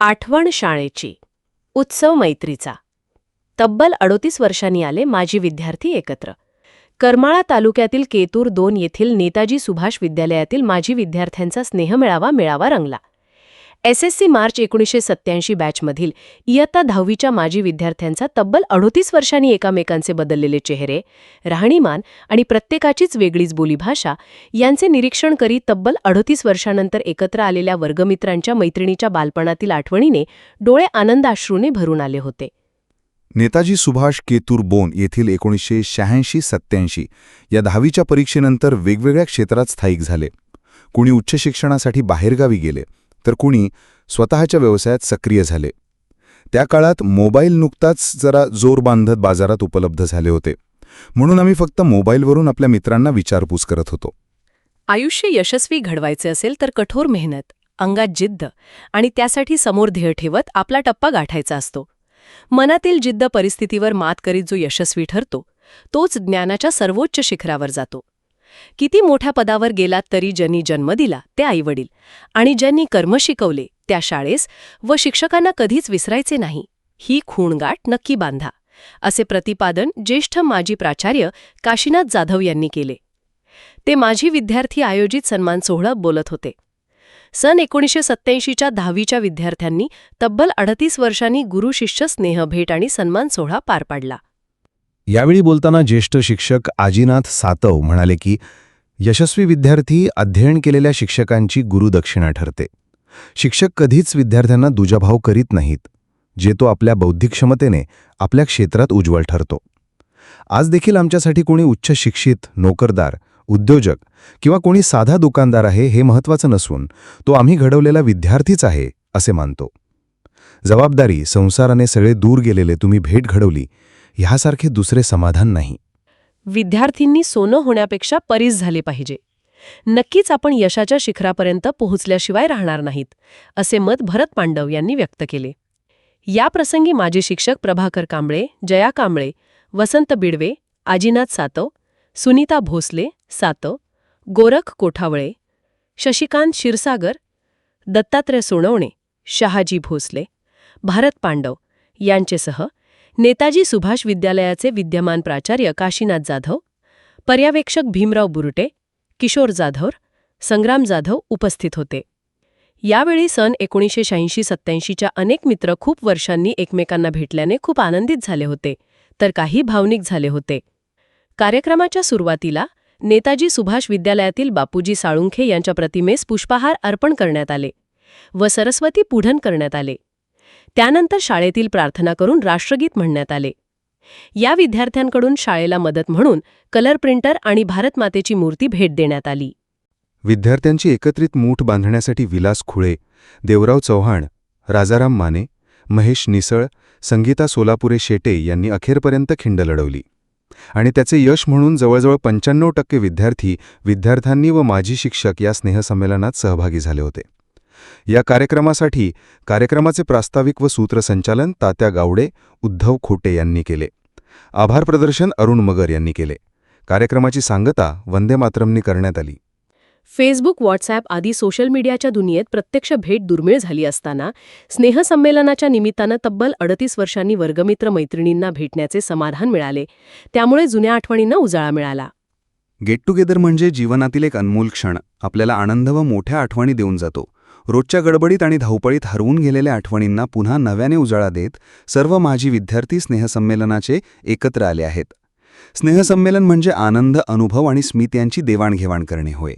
आठवण शाळेची उत्सव मैत्रीचा. तब्बल अडोतीस वर्षांनी आले माजी विद्यार्थी एकत्र. करमाळा तालुक्यातील केतूर दोन येथील नेताजी सुभाष विद्यालयातील माजी विद्यार्थ्यांचा स्नेहमेळावा मेळावा रंगला. एसएससी मार्च एकोणीसशे सत्याऐंशी बॅचमधील इयत्ता दहावीच्या माजी विद्यार्थ्यांचा तब्बल अडोतीस वर्षांनी एकामेकांचे बदललेले चेहरे राहणीमान आणि प्रत्येकाचीच वेगळीच बोलीभाषा यांचे निरीक्षण करीत तब्बल अडोतीस वर्षानंतर एकत्र आलेल्या वर्गमित्रांच्या मैत्रिणीच्या बालपणातील आठवणीने डोळे आनंदाश्रूने भरून आले होते. नेताजी सुभाष केतूर बोन येथील एकोणीसशे शहाऐंशी सत्याऐंशी या दहावीच्या परीक्षेनंतर वेगवेगळ्या क्षेत्रात स्थायिक झाले. कुणी उच्च शिक्षणासाठी बाहेरगावी गेले. तर कुणी स्वतःच्या व्यवसायात सक्रिय झाले. त्या काळात मोबाईल नुकताच जरा जोर बांधत बाजारात उपलब्ध झाले होते. म्हणून आम्ही फक्त मोबाईलवरून आपल्या मित्रांना विचारपूस करत होतो. आयुष्य यशस्वी घडवायचे असेल तर कठोर मेहनत अंगात जिद्द आणि त्यासाठी समोर ध्येय ठेवत आपला टप्पा गाठायचा असतो. मनातील जिद्द परिस्थितीवर मात करीत जो यशस्वी ठरतो तोच ज्ञानाच्या सर्वोच्च शिखरावर जातो. किती मोठ्या पदावर गेलात तरी ज्यांनी जन्म दिला ते आईवडील. आणि ज्यांनी कर्म शिकवले त्या शाळेस व शिक्षकांना कधीच विसरायचे नाही. ही खूणगाठ नक्की बांधा असे प्रतिपादन ज्येष्ठ माजी प्राचार्य काशीनाथ जाधव यांनी केले. ते माजी विद्यार्थी आयोजित सन्मान सोहळा बोलत होते. सन एकोणीसशे सत्त्याऐंशीच्या दहावीच्या विद्यार्थ्यांनी तब्बल अडतीस वर्षांनी गुरु शिष्य स्नेहभेट आणि सन्मान सोहळा पार पाडला. यावेळी बोलताना ज्येष्ठ शिक्षक आजीनाथ सातव म्हणाले की यशस्वी विद्यार्थी अध्ययन केलेल्या शिक्षकांची गुरुदक्षिणा ठरते. शिक्षक कधीच विद्यार्थ्यांना दुजाभाव करीत नाहीत जे तो आपल्या बौद्धिक क्षमतेने आपल्या क्षेत्रात उज्ज्वल ठरतो. आज देखील आमच्यासाठी कोणी उच्च शिक्षित नोकरदार उद्योजक किंवा कोणी साधा दुकानदार आहे हे महत्त्वाचं नसून तो आम्ही घडवलेला विद्यार्थीच आहे असे मानतो. जबाबदारी संसाराने सगळे दूर गेलेले तुम्ही भेट घडवली ह्यासारखे दुसरे समाधान नाही. विद्यार्थींनी सोनं होण्यापेक्षा परीस झाले पाहिजे. नक्कीच आपण यशाच्या शिखरापर्यंत पोहोचल्याशिवाय राहणार नाहीत असे मत भरत पांडव यांनी व्यक्त केले. या प्रसंगी माजी शिक्षक प्रभाकर कांबळे जया कांबळे वसंत बिडवे आजीनाथ सातव सुनीता भोसले सातव गोरख कोठावळे शशिकांत क्षीरसागर दत्तात्रय सोनवणे शहाजी भोसले भारत पांडव यांचेसह नेताजी सुभाष विद्यालयाचे विद्यमान प्राचार्य काशीनाथ जाधव पर्यवेक्षक भीमराव बुरुटे किशोर जाधव संग्राम जाधव उपस्थित होते. यावेळी सन एकोणीसशे शहाऐंशी सत्याऐंशीच्या अनेक मित्र खूप वर्षांनी एकमेकांना भेटल्याने खूप आनंदित झाले होते तर काही भावनिक झाले होते. कार्यक्रमाच्या सुरुवातीला नेताजी सुभाष विद्यालयातील बापूजी साळुंखे यांच्या प्रतिमेस पुष्पहार अर्पण करण्यात आले व सरस्वती पुढन करण्यात आले. त्यानंतर शाळेतील प्रार्थना करून राष्ट्रगीत म्हणण्यात आले. या विद्यार्थ्यांकडून शाळेला मदत म्हणून कलर प्रिंटर आणि भारतमातेची मूर्ती भेट देण्यात आली. विद्यार्थ्यांची एकत्रित मूठ बांधण्यासाठी विलास खुळे देवराव चव्हाण राजाराम माने महेश निसळ संगीता सोलापुरे शेटे यांनी अखेरपर्यंत खिंड लढवली. आणि त्याचे यश म्हणून जवळजवळ पंच्याण्णव टक्के विद्यार्थी विद्यार्थ्यांनी व माजी शिक्षक या स्नेहसंमेलनात सहभागी झाले होते. या कार्यक्रमासाठी कार्यक्रमाचे प्रास्ताविक व सूत्रसंचालन तात्या गावडे उद्धव खोटे यांनी केले. आभार प्रदर्शन अरुण मगर यांनी केले. कार्यक्रमाची सांगता वंदे मातरमनी करण्यात आली. फेसबुक व्हॉट्सॲप आदी सोशल मीडियाच्या दुनियेत प्रत्यक्ष भेट दुर्मिळ झाली असताना स्नेहसंमेलनाच्या निमित्तानं तब्बल अडतीस वर्षांनी वर्गमित्र मैत्रिणींना भेटण्याचे समाधान मिळाले. त्यामुळे जुन्या आठवणींना उजाळा मिळाला. गेट टुगेदर म्हणजे जीवनातील एक अनमोल क्षण. आपल्याला आनंद व मोठ्या आठवणी देऊन जातो. रोजच्या गडबडीत आणि धावपळीत हरवून गेलेल्या आठवणींना पुन्हा नव्याने उजाळा देत सर्व माजी विद्यार्थी स्नेहसंमेलनाचे एकत्र आले आहेत. स्नेहसंमेलन म्हणजे आनंद अनुभव आणि स्मित्यांची देवाणघेवाण करणे होय.